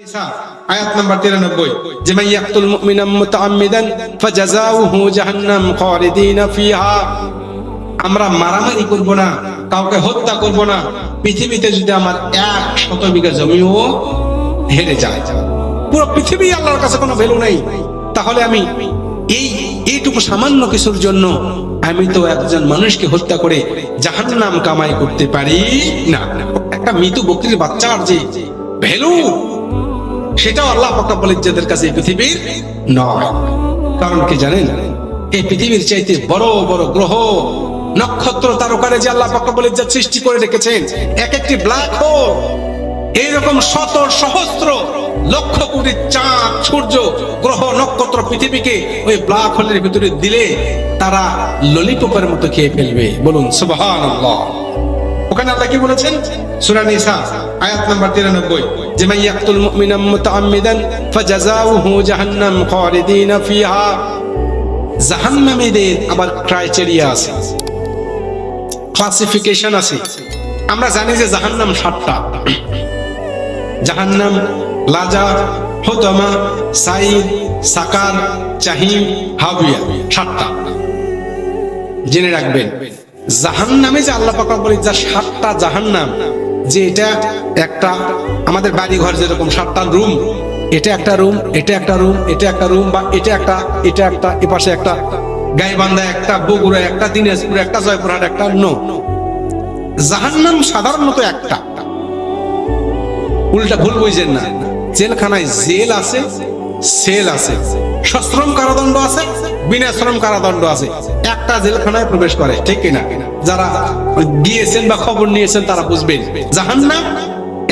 নিসা, আয়াত নাম্বার 93 যে ইয়াকতুল মুমিনাম মুতাআম্মিদান ফাজাযাউহু জাহান্নাম খালিদিনা ফিহা। আমরা মারামারি করব না কাউকে হত্যা করব না। পৃথিবীতে যদি আমার এক শত বিঘা জমিও হেরে যায় পুরো পৃথিবী আল্লাহর কাছে কোনো ভ্যালু নেই। তাহলে আমি এই এইটুকু সামান্য কিছুর জন্য আমি তো একজন মানুষকে হত্যা করে জাহান নাম কামাই করতে পারি না। একটা মৃত বকরির বাচ্চার যে ভ্যালু সেটাও আল্লাহ পাকাবল ইজ্জাতের কাছে পৃথিবীর নয়। কারণ কি জানেন? এই পৃথিবীর চাইতে বড় বড় গ্রহ, নক্ষত্র তারকারে যে আল্লাহ পাকাবল ইজ্জাত সৃষ্টি করে রেখেছেন এক একটি ব্ল্যাক হোল। এইরকম শত সহস্র লক্ষ কোটি চাঁদ, সূর্য, গ্রহ, নক্ষত্র পৃথিবীকে ওই ব্ল্যাক হোলের ভিতরে দিলে তারা ললিপপের মতো খেয়ে ফেলবে। বলুন, সুবহানাল্লাহ। ওখানে আল্লাহ কি বলেছেন? সূরা নিসা, আয়াত নাম্বার 93 যে মান ইয়াকতুল মুমিনাম মুতাআম্মিদান, ফাজাযাউহু জাহান্নাম খালিদিনা ফিহা। জাহান্নামীদের আবার ক্রাইটেরিয়া আছে। ক্লাসিফিকেশন আছে। আমরা জানি যে জাহান্নাম সাতটা। জাহান্নাম লাজা, হুতামা সাইদ সাকার, জাহিম, হাবিয়া, সাতটা। জেনে রাখবেন। জাহান নামে যে আল্লাহ পাক বলি যা সাতটা জাহান নাম যে এটা একটা আমাদের বাড়ি ঘর যেরকম, সাতটা রুম, এটা একটা রুম, এটা একটা রুম, এটা একটা রুম বা এটা একটা এটা একটা, এপাশে একটা গাইবান্ধা, একটা বগুড়া, একটা দিনাজপুর, একটা জয়পুরহাট, একটা নো জাহান্নাম সাধারণত একটা। উল্টা ভুল বুঝছেন না। জেলখানায় জেল আছে সেল আছে, সশ্রম কারাদণ্ড আছে, বিনা শ্রম কারাদণ্ড আছে। একটা জেলখানায় প্রবেশ করে, ঠিক কিনা? যারা গিয়েছেন বা খবর নিয়েছেন তারা বুঝবেন, জাহান্নাম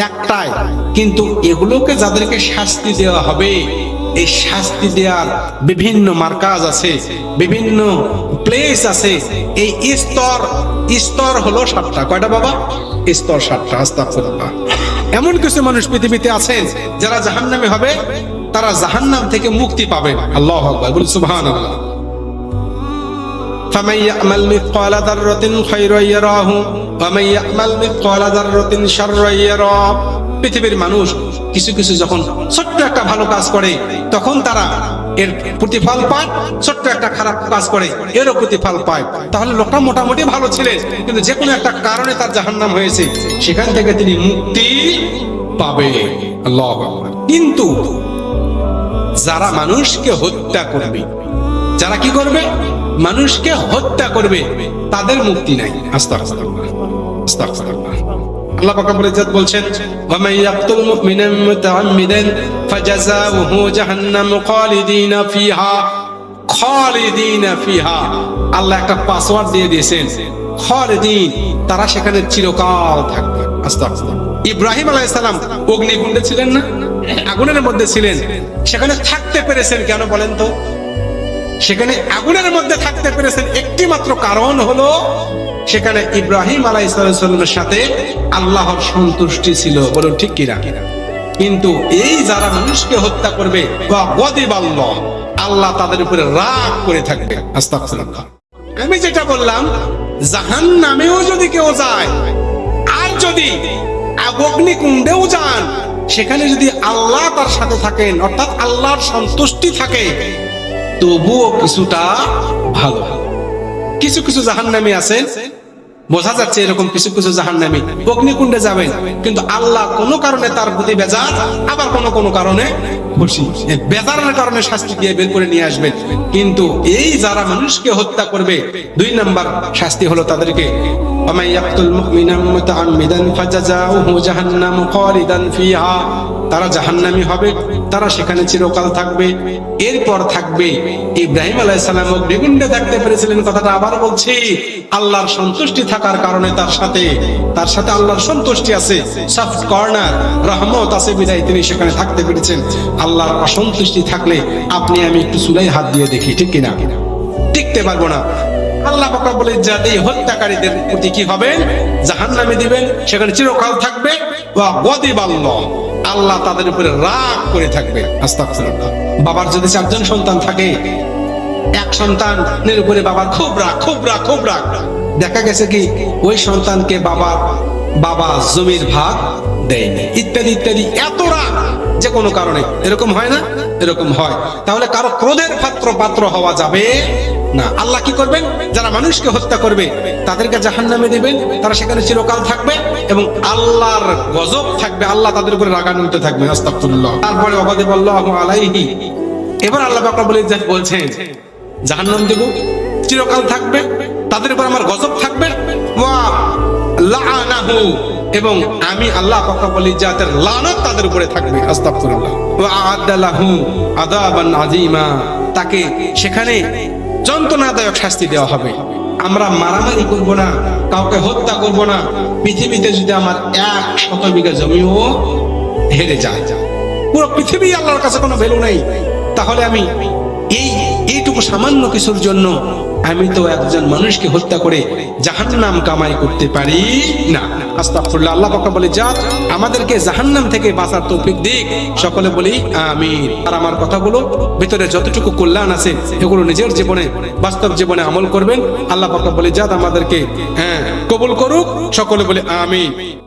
একটাই। কিন্তু এগুলোকে যাদেরকে শাস্তি দেওয়া হবে, এই শাস্তি দেওয়ার বিভিন্ন মার্কাজ আছে, বিভিন্ন প্লেস আছে। এই স্তর স্তর হলো সাতটা। কয়টা বাবা? স্তর সাতটা, আস্তাগফিরুল্লাহ। এমন কিছু মানুষ পৃথিবীতে আছেন যারা জাহান্নামে হবে তারা জাহান্নাম থেকে মুক্তি পাবেন আল্লাহ আকবার বলুন সুবহানাল্লাহ فمن يعمل مثقال ذرة خيرا يراه ومن يعمل مثقال ذرة شرا يراه পৃথিবীর মানুষ কিছু কিছু যখন ছোট্ট একটা ভালো কাজ করে তখন তারা এর প্রতিফল পায় ছোট্ট একটা খারাপ কাজ করে এরও প্রতিফল পায় তাহলে লোকটা মোটামুটি ভালো ছিলেন কিন্তু যে কোনো একটা কারণে তার জাহান্নাম হয়েছে সেখান থেকে তিনি মুক্তি পাবে আল্লাহ আকবার। কিন্তু যারা মানুষকে হত্যা করবে। যারা কি করবে? মানুষকে হত্যা করবে। তাদের মুক্তি নাই। পাসওয়ার্ড দিয়ে দিয়েছেন তারা সেখানে চিরকাল থাকবে। ইব্রাহিম আলাইহিস সালাম অগ্নিকুণ্ডে ছিলেন না? আগুনের মধ্যে ছিলেন। সেখানে থাকতে পেরেছেন কেন বলেন তো? সেখানে আগুনের মধ্যে থাকতে পেরেছেন একটি মাত্র কারণ হলো, সেখানে ইব্রাহিম আলাই সাল্লামের সাথে আল্লাহর সন্তুষ্টি ছিল বলুন ঠিক কিনা? কিন্তু এই যারা মানুষকে হত্যা করবে আল্লাহ আল্লাহ তাদের উপরে রাগ করে থাকবে। আমি যেটা বললাম জাহান নামেও যদি কেউ যায়, আর যদি অগ্নিকুণ্ডেও যান সেখানে যদি আল্লাহ তার সাথে থাকেন, অর্থাৎ আল্লাহর সন্তুষ্টি থাকে, তবুও কিছুটা ভালো। কিছু কিছু জাহান্নামী আছে, বোঝা যাচ্ছে এরকম কিছু কিছু জাহান্নামী অগ্নিকুণ্ডে যাবেন, কিন্তু আল্লাহ কোনো কারণে তার প্রতি বেজা আবার কোনো কোনো কারণে খুশি এই বেজারের কারণে শাস্তি দিয়ে বের করে নিয়ে আসবেন কিন্তু এই যারা মানুষকে হত্যা করবে দুই নাম্বার শাস্তি হলো তাদেরকে ومن يقتل مؤمنا متعمدا فجزاؤه جهنم خالدا فيها তারা জাহান্নামী হবে তারা সেখানে চিরকাল থাকবে এরপর থাকবে ইব্রাহিম আলাইসালাম অগ্নিকুণ্ডে থাকতে পেরেছিলেন কথাটা আবার বলছি আল্লাহর সন্তুষ্টি থাকার কারণে তার সাথে তার সাথে আল্লাহর সন্তুষ্টি আছে সফট কর্নার রহমত আছে বিদায় তিনি সেখানে থাকতে পেরেছেন আল্লাহর অসন্তুষ্টি থাকলে আপনি আমি একটু চুলাই হাত দিয়ে দেখি, ঠিক কিনা? টিকতে পারব না। আল্লাহ পাকা বলে যাতে হত্যাকারীদের প্রতি কি হবেন জাহান নামে দিবেন, সেখানে চিরকাল থাকবে। ওয়া গদিব আল্লাহ আল্লাহ তাদের উপরে রাগ করে থাকবে। বাবার যদি চারজন সন্তান থাকে, এক সন্তানের উপরে বাবার খুব রাগ খুব রাগ খুব রাগ। দেখা গেছে কি, ওই সন্তানকে বাবা বাবা জমির ভাগ দেয়নি। ইত্যাদি ইত্যাদি, এত রাগ। যে কোনো কারণে। এরকম হয় না? এরকম হয়। তাহলে কারও ক্রোধের পাত্র পাত্র হওয়া যাবে না। আল্লাহ কি করবেন? যারা মানুষকে হত্যা করবে, তাদেরকে জাহান নামে দিবেন। তারা সেখানে চিরকাল থাকবে এবং আল্লাহর গজব থাকবে। আল্লাহ তাদের উপরে রাগান্বিত থাকবে। আস্তাগফিরুল্লাহ। তারপরে অবাদে আল্লাহু আলাইহি। এবার আল্লাহ রব্বুল ইজ্জত বলছেন, জাহান্নাম দেব, চিরকাল থাকবে। তাদের উপর আমার গজব থাকবে। ওয়া লাআনাহু এবং আমি আল্লাহ পাক রব্বুল ইজ্জতের লানত তাদের উপরে থাকবে, আস্তাগফিরুল্লাহ। ওয়া আ'আদ্দা লাহু আযাবান আযীমা। তাকে সেখানে যন্ত্রণাদায়ক শাস্তি দেওয়া হবে। আমরা মারামারি করব না, কাউকে হত্যা করব না। পৃথিবীতে যদি আমার এক শত বিঘা জমিও হেরে যায়, পুরো পৃথিবী আল্লাহর কাছে কোনো ভ্যালু নেই, তাহলে আমি এই, এইটুকু সামান্য কিছুর জন্য আমি তো একজন মানুষকে হত্যা করে জাহান্নাম কামাই করতে পারি না। আস্তাগফিরুল্লাহ, আল্লাহ পাক বলে, যা, আমাদেরকে জাহান্নাম থেকে বাঁচার তৌফিক দিক। সকলে বলি, আমিন। আর আমার কথাগুলো, ভিতরে যতটুকু কল্যাণ আছে, এগুলো নিজের জীবনে, বাস্তব জীবনে আমল করবেন। আল্লাহ পাক বলে যাত আমাদেরকে হ্যাঁ কবুল করুক। সকলে বলে, আমিন।